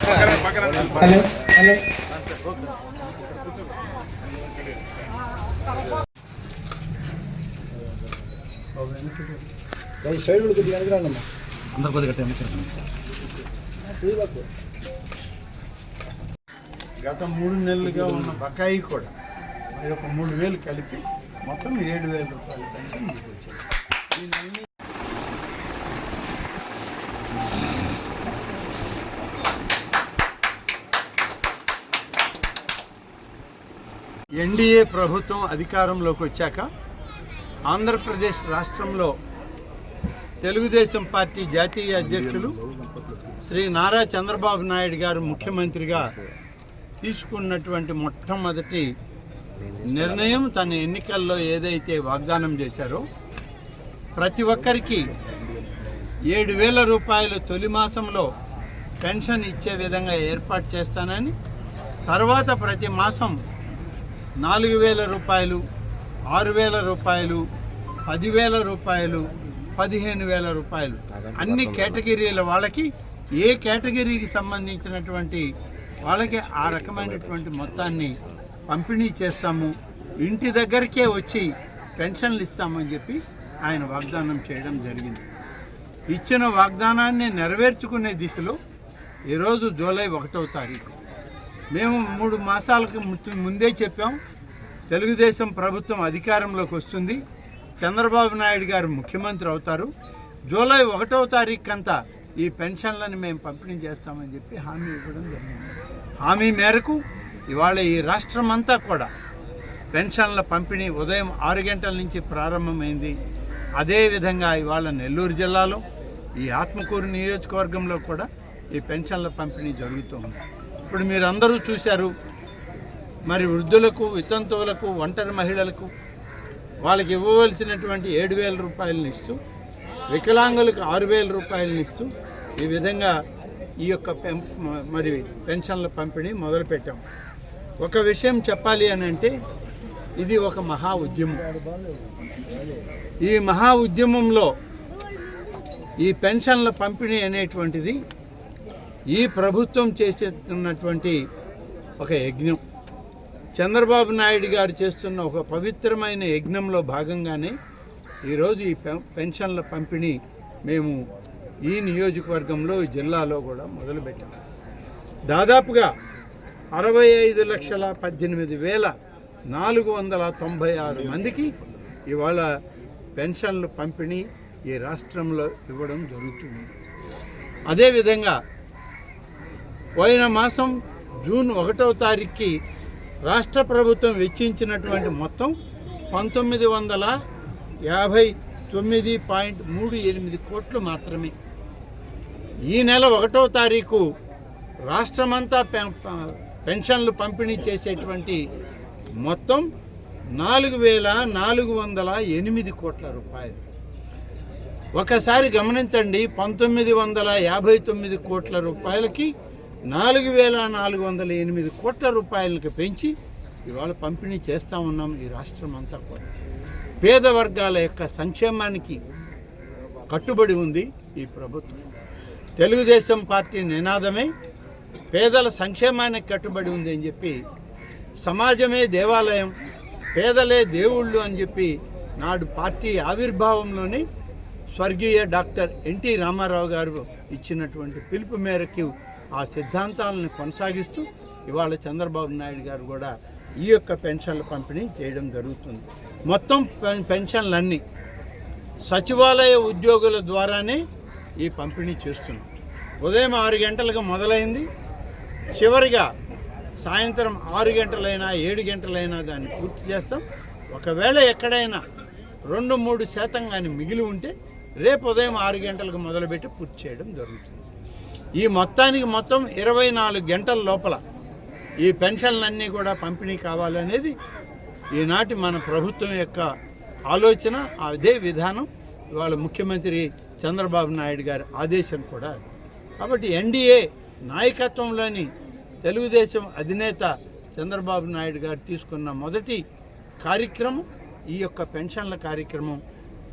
Hello hello. అందరు కొద్దిగా time గత మూడు నెలలుగా ఉన్న బకాయి కూడా మరి ఒక మూడు వేలు కలిపి మొత్తం ఏడు వేల రూపాయలు కంటే మీకు వచ్చింది. ఎన్డీఏ ప్రభుత్వం అధికారంలోకి వచ్చాక ఆంధ్రప్రదేశ్ రాష్ట్రంలో తెలుగుదేశం పార్టీ జాతీయ అధ్యక్షులు శ్రీ నారా చంద్రబాబు నాయుడు గారు ముఖ్యమంత్రిగా తీసుకున్నటువంటి మొట్టమొదటి నిర్ణయం తన ఎన్నికల్లో ఏదైతే వాగ్దానం చేశారో ప్రతి ఒక్కరికి ఏడు వేల రూపాయలు తొలి మాసంలో పెన్షన్ ఇచ్చే విధంగా ఏర్పాటు చేస్తానని తర్వాత ప్రతి మాసం నాలుగు వేల రూపాయలు ఆరు వేల రూపాయలు పదివేల రూపాయలు పదిహేను వేల రూపాయలు. అన్ని కేటగిరీల వాళ్ళకి ఏ కేటగిరీకి సంబంధించినటువంటి వాళ్ళకి ఆ రకమైనటువంటి మొత్తాన్ని పంపిణీ చేస్తాము. ఇంటి దగ్గరికే వచ్చి పెన్షన్లు ఇస్తామని చెప్పి ఆయన వాగ్దానం చేయడం జరిగింది. ఇచ్చిన వాగ్దానాన్ని నెరవేర్చుకునే దిశలో ఈరోజు జూలై ఒకటవ తారీఖు. మేము మూడు మాసాలకు ముందే చెప్పాం. తెలుగుదేశం ప్రభుత్వం అధికారంలోకి వస్తుంది. చంద్రబాబు నాయుడు గారు ముఖ్యమంత్రి అవుతారు. జూలై ఒకటవ తారీఖు అంతా ఈ పెన్షన్లను మేము పంపిణీ చేస్తామని చెప్పి హామీ ఇవ్వడం జరిగింది. హామీ మేరకు ఇవాళ ఈ రాష్ట్రం అంతా కూడా పెన్షన్ల పంపిణీ ఉదయం ఆరు గంటల నుంచి ప్రారంభమైంది. అదేవిధంగా ఇవాళ నెల్లూరు జిల్లాలో ఈ ఆత్మకూరు నియోజకవర్గంలో కూడా ఈ పెన్షన్ల పంపిణీ జరుగుతూ ఉంది. ఇప్పుడు మీరందరూ చూశారు. మరి వృద్ధులకు వితంతువులకు ఒంటరి మహిళలకు వాళ్ళకి ఇవ్వవలసినటువంటి ఏడు వేల రూపాయలను ఇస్తూ వికలాంగులకు ఆరు వేల రూపాయలను ఇస్తూ ఈ విధంగా ఈ యొక్క పెం మరి పెన్షన్ల పంపిణీ మొదలుపెట్టాం. ఒక విషయం చెప్పాలి అని అంటే ఇది ఒక మహా ఉద్యమం. ఈ మహా ఉద్యమంలో ఈ పెన్షన్ల పంపిణీ అనేటువంటిది ఈ ప్రభుత్వం చేసేస్తున్నటువంటి ఒక యజ్ఞం. చంద్రబాబు నాయుడు గారు చేస్తున్న ఒక పవిత్రమైన యజ్ఞంలో భాగంగానే ఈరోజు ఈ పెన్- పెన్షన్ల పంపిణీ మేము ఈ నియోజకవర్గంలో ఈ జిల్లాలో కూడా మొదలుపెట్టాం. దాదాపుగా అరవై ఐదు లక్షల పద్దెనిమిది వేల నాలుగు వందల తొంభై ఆరు మందికి ఇవాళ పెన్షన్లు పంపిణీ ఈ రాష్ట్రంలో ఇవ్వడం జరుగుతుంది. అదేవిధంగా పోయిన మాసం జూన్ ఒకటవ తారీఖుకి రాష్ట్ర ప్రభుత్వం వెచ్చించినటువంటి మొత్తం పంతొమ్మిది వందల యాభై తొమ్మిది పాయింట్ మూడు ఎనిమిది కోట్లు మాత్రమే. ఈ నెల ఒకటవ తారీఖు రాష్ట్రమంతా పెన్షన్లు పంపిణీ చేసేటువంటి మొత్తం నాలుగు వేల నాలుగు వందల ఎనిమిది కోట్ల రూపాయలు. ఒకసారి గమనించండి పంతొమ్మిది వందల యాభై తొమ్మిది కోట్ల రూపాయలకి నాలుగు వేల నాలుగు వందల ఎనిమిది కోట్ల రూపాయలకు పెంచి ఇవాళ పంపిణీ చేస్తూ ఉన్నాం ఈ రాష్ట్రం అంతా కూడా. పేద వర్గాల యొక్క సంక్షేమానికి కట్టుబడి ఉంది ఈ ప్రభుత్వం. తెలుగుదేశం పార్టీ నినాదమే పేదల సంక్షేమానికి కట్టుబడి ఉంది అని చెప్పి సమాజమే దేవాలయం పేదలే దేవుళ్ళు అని చెప్పి నాడు పార్టీ ఆవిర్భావంలోనే స్వర్గీయ డాక్టర్ ఎన్టీ రామారావు గారు ఇచ్చినటువంటి పిలుపు మేరకు ఆ సిద్ధాంతాలను కొనసాగిస్తూ ఇవాళ చంద్రబాబు నాయుడు గారు కూడా ఈ యొక్క పెన్షన్ల పంపిణీ చేయడం జరుగుతుంది. మొత్తం పెన్- పెన్షన్లన్నీ సచివాలయ ఉద్యోగుల ద్వారానే ఈ పంపిణీ చేస్తున్నాం. ఉదయం ఆరు గంటలకు మొదలైంది. చివరిగా సాయంత్రం ఆరు గంటలైనా ఏడు గంటలైనా దాన్ని పూర్తి చేస్తాం. ఒకవేళ ఎక్కడైనా రెండు మూడు శాతం కానీ మిగిలి ఉంటే రేపు ఉదయం ఆరు గంటలకు మొదలుపెట్టి పూర్తి చేయడం జరుగుతుంది. ఈ మొత్తానికి మొత్తం ఇరవై నాలుగు గంటల లోపల ఈ పెన్షన్లన్నీ కూడా పంపిణీ కావాలనేది ఈనాటి మన ప్రభుత్వం యొక్క ఆలోచన అదే విధానం. ఇవాళ ముఖ్యమంత్రి చంద్రబాబు నాయుడు గారి ఆదేశం కూడా అది. కాబట్టి ఎన్డీఏ నాయకత్వంలోని తెలుగుదేశం అధినేత చంద్రబాబు నాయుడు గారు తీసుకున్న మొదటి కార్యక్రమం ఈ యొక్క పెన్షన్ల కార్యక్రమం.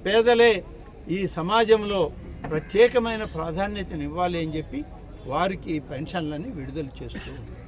పేదలే ఈ సమాజంలో ప్రత్యేకమైన ప్రాధాన్యతను ఇవ్వాలి అని చెప్పి వారికి పెన్షన్లని విడుదల చేస్తూ